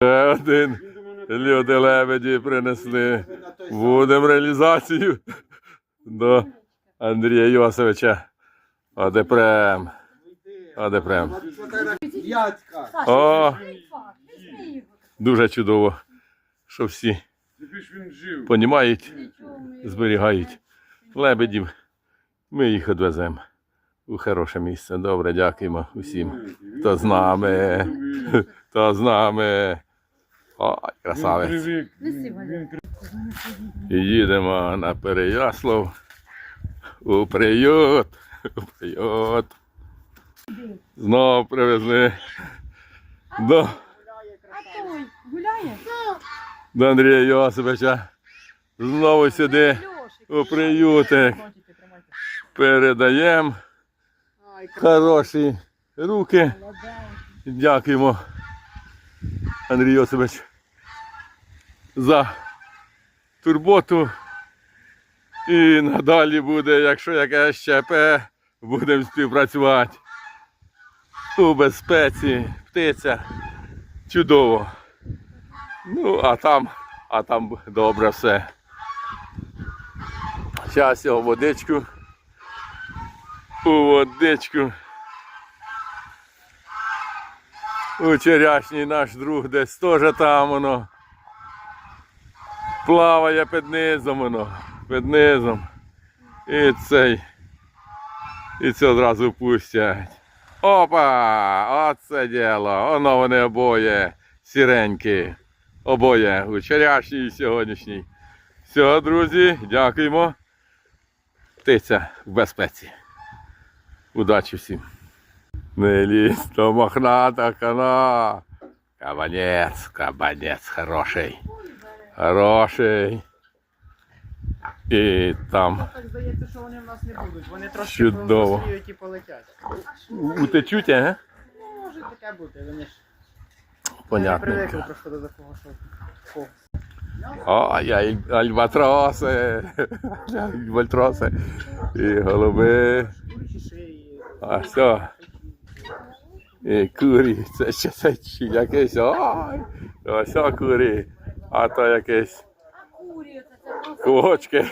Один. Люди лебеді принесли. Будемо реалізацію до Андрія Йосовича. Одепрем. Одепрем. О, дуже чудово, що всі понімають, зберігають лебедів. Ми їх відвеземо у хороше місце. Добре, дякуємо усім, хто з нами. Хто з нами. Ой, красавець. Їдемо на Переяслав у приют. У приют. Знову привезли до, А той гуляє? до Андрія Йосиповича. Знову сюди у приютик. Передаємо хороші руки. Дякуємо, Андрій Йосипович, за турботу. І надалі буде, якщо якесь ЩП, будемо співпрацювати. У безпеці, птиця. Чудово. Ну, а там, а там добре все. Зараз його водичку. У водичку. Вчорашній наш друг десь теж там воно. Плаває під низом воно, під низом. І цей. І це одразу пустять. Опа! Оце діло. Воно вони обоє сіренькі. Обоє. Вчорашній і сьогоднішній. Все, друзі, дякуємо. Птиця в безпеці. Удачі всім. Не до мохната кана. Кабанець, кабанець хороший. Хороший. І там Так здається, що вони в нас не будуть. Вони трошки Чудово. повзросліють і полетять. утечуть, а? Може таке бути, вони ж не привикли Понятненько. просто до такого, що. О, я альбатроси. Альбатроси. І голуби. Шиї. А все. І курі. Це ще це чи якесь. Ой. Ось о курі. А то якесь А